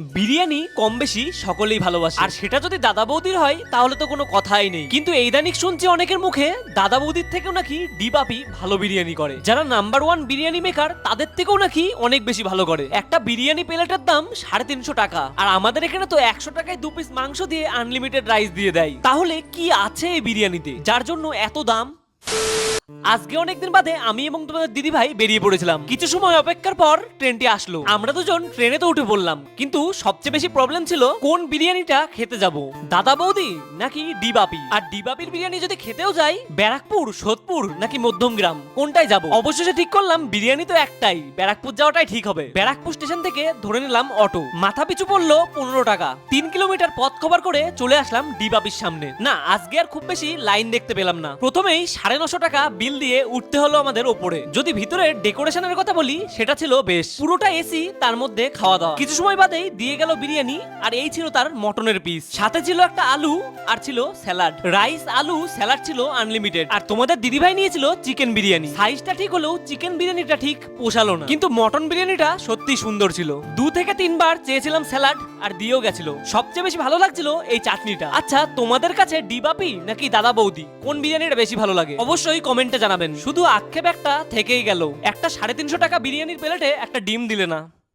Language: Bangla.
বিরিয়ানি কম বেশি সকলেই ভালোবাসে। আর সেটা যদি দাদা বৌদির হয়, তাহলে তো কোনো কথাই নেই। কিন্তু এই দানিক শুনছি অনেকের মুখে দাদা বৌদির থেকেও নাকি ডিবাপি ভালো বিরিয়ানি করে। যারা নাম্বার ওয়ান বিরিয়ানি মেকার, তাদের থেকেও নাকি অনেক বেশি ভালো করে। একটা বিরিয়ানি প্লেটের দাম সাড়ে তিনশো টাকা। আর আমাদের এখানে তো একশো টাকায় দু পিস মাংস দিয়ে আনলিমিটেড রাইস দিয়ে দেয়। তাহলে কি আছে এই বিরিয়ানিতে? যার জন্য এত দাম? আজকে অনেকদিন বাদে আমি এবং তোমাদের দিদি ভাই বেরিয়ে পড়েছিলাম। কিছু সময় অপেক্ষার পর ট্রেনটি আসলো। আমরা দুজন ট্রেনে তো উঠে পড়লাম, কিন্তু সবচেয়ে বেশি প্রবলেম ছিল কোন বিরিয়ানিটা খেতে যাব। দাদা বৌদি নাকি ডিবাপি? আর ডিবাপির বিরিয়ানি যদি খেতেও যাই, ব্যারাকপুর, সোদপুর নাকি মধ্যমগ্রাম কোনটায় যাব? অবশেষে ঠিক করলাম, বিরিয়ানি তো একটাই, ব্যারাকপুর যাওয়াটাই ঠিক হবে। ব্যারাকপুর স্টেশন থেকে ধরে নিলাম অটো। মাথা পিছু পড়ল পনেরো টাকা। তিন কিলোমিটার পথ কভার করে চলে আসলাম ডিবাপির সামনে। না, আজকে আর খুব বেশি লাইন দেখতে পেলাম না। প্রথমেই সাড়ে নশো টাকা বিল দিয়ে উঠতে হলো আমাদের ওপরে। যদি ভিতরে ডেকোরেশনের কথা বলি, সেটা ছিল বেশ। পুরোটা এসি, তার মধ্যে খাওয়া দাওয়া কিছু সময় বাদেই দিয়ে গেল বিরিয়ানি, আর এই ছিল তার মটনের পিস সাথে ছিল একটা আলু, আর ছিল স্যালাড। রাইস, আলু, স্যালাড ছিল আনলিমিটেড আর তোমাদের দিদিভাই নিয়েছিল চিকেন বিরিয়ানি। সাইজটা ঠিক হলেও চিকেন বিরিয়ানিটা ঠিক পোষালো না। কিন্তু মটন বিরিয়ানিটা সত্যি সুন্দর ছিল। দু থেকে তিনবার চেয়েছিলাম স্যালাড, আর দিয়েও গেছিল। সবচেয়ে বেশি ভালো লাগছিল এই চাটনিটা। আচ্ছা তোমাদের কাছে ডিবাপি নাকি দাদা বৌদি? কোন বিরিয়ানিটা বেশি ভালো লাগে? অবশ্যই কমেন্টে জানাবেন। শুধু আক্ষেপ একটা থেকেই গেল। একটা সাড়ে তিনশো টাকা বিরিয়ানির প্লেটে একটা ডিম দিলে না।